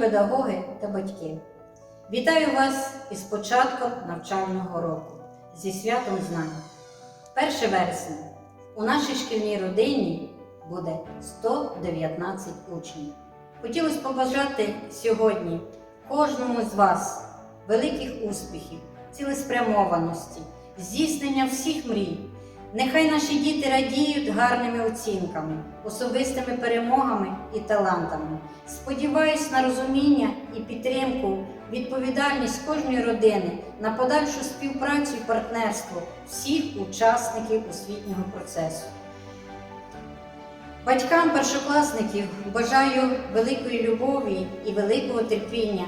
Педагоги та батьки, вітаю вас із початком навчального року зі святом знань. 1 вересня у нашій шкільній родині буде 119 учнів. Хотілося побажати сьогодні кожному з вас великих успіхів, цілеспрямованості, здійснення всіх мрій. Нехай наші діти радіють гарними оцінками, особистими перемогами і талантами. Сподіваюсь на розуміння і підтримку, відповідальність кожної родини на подальшу співпрацю і партнерство всіх учасників освітнього процесу. Батькам першокласників бажаю великої любові і великого терпіння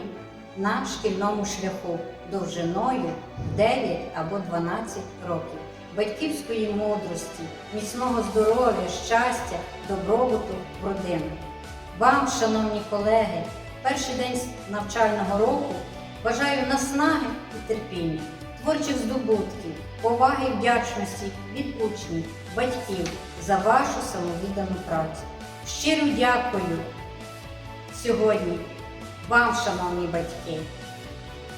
на шкільному шляху довжиною 9 або 12 років, батьківської мудрості, міцного здоров'я, щастя, добробуту в родину. Вам, шановні колеги, перший день навчального року бажаю наснаги і терпіння, творчих здобутків, поваги і вдячності від учнів, батьків за вашу самовіддану працю. Щиро дякую сьогодні вам, шановні батьки,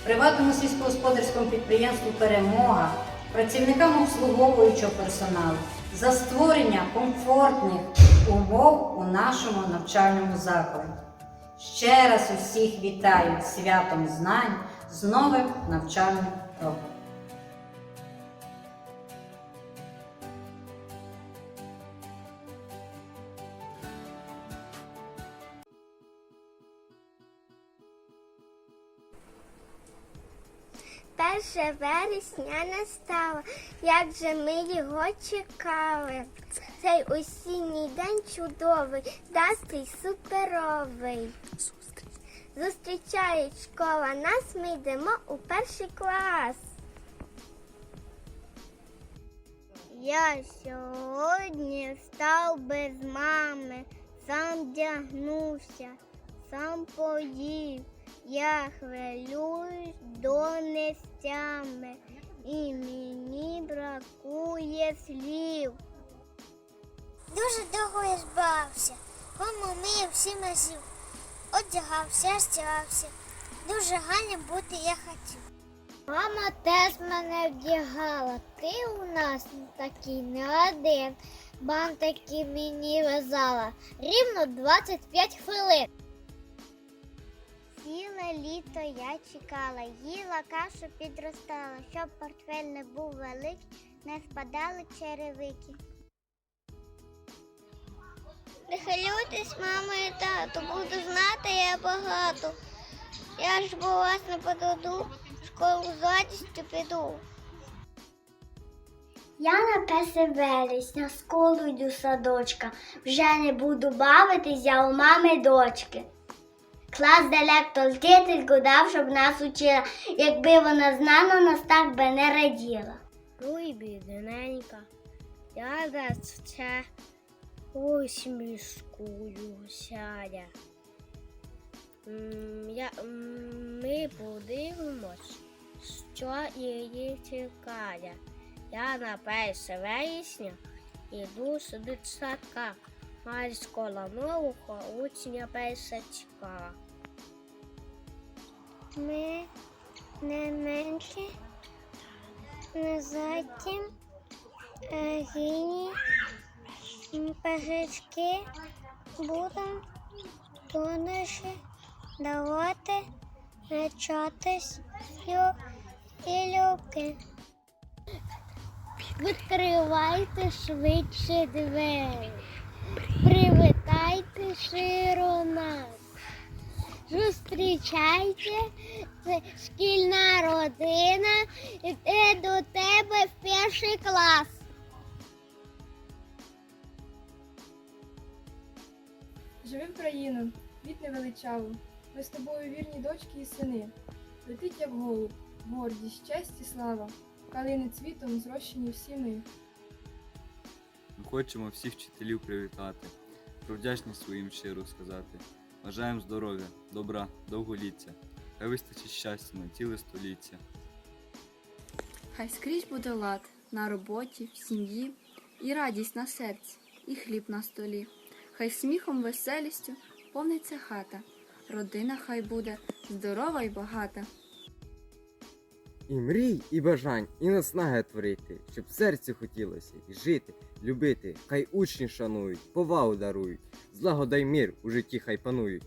приватному сільськогосподарському підприємству Перемога, працівникам обслуговуючого персоналу за створення комфортних умов у нашому навчальному закладі. Ще раз усіх вітаю святом знань з новим навчальним роком. Перше вересня настало, як же ми його чекали. Цей осінній день чудовий, настрій суперовий. Зустрічає школа нас, ми йдемо у перший клас. Я сьогодні встав без мами, сам вдягнувся, сам поїв. Я хвилююсь донестями, і мені бракує слів. Дуже довго я збирався, помив всі разів, одягався, стирався. Дуже гарно бути я хотів. Мама теж мене вдягала. Ти у нас такий не один. Бантики мені вязала рівно 25 хвилин. Ціле літо я чекала, їла кашу підростала, щоб портфель не був великий, не спадали черевики. Не хвилюйтесь, мама і тато, буду знати я багато. Я ж бо вас не пододу, в школу з радістю піду. Я на перше вересня в школу йду з садочка. Вже не буду бавитись, я у мами дочки. Клас директор вчительку дав, щоб нас учила. Якби вона знала, нас так би не раділа. Ой, бідненька, я за це усмішкую сядя. Я, ми подивимось, що її чекає. Я на перше вересня іду з дитсадка. Школа нового учня першачка. Ми не менше не затім гіні пажички будемо тонеші давати начатись і люки. Відкривайте швидше двері, привітайте широ нас. Зустрічайте, це шкільна родина іде до тебе в перший клас. Живи в країну, квіт не величаву. Ми з тобою вірні дочки і сини. Летить, як голуб, гордість, честь і слава. Калини цвітом зрощені всі ми. Ми хочемо всіх вчителів привітати, про вдячність своїм щиро сказати. Бажаємо здоров'я, добра, довголіття, хай вистачить щастя на ціле століття. Хай скрізь буде лад на роботі, в сім'ї, і радість на серці, і хліб на столі. Хай сміхом, веселістю повниться хата, родина хай буде здорова й багата. І мрій, і бажань, і наснаги творити, щоб серцю хотілося і жити, любити, хай учні шанують, повагу дарують, злагодай мир у житті хай панують.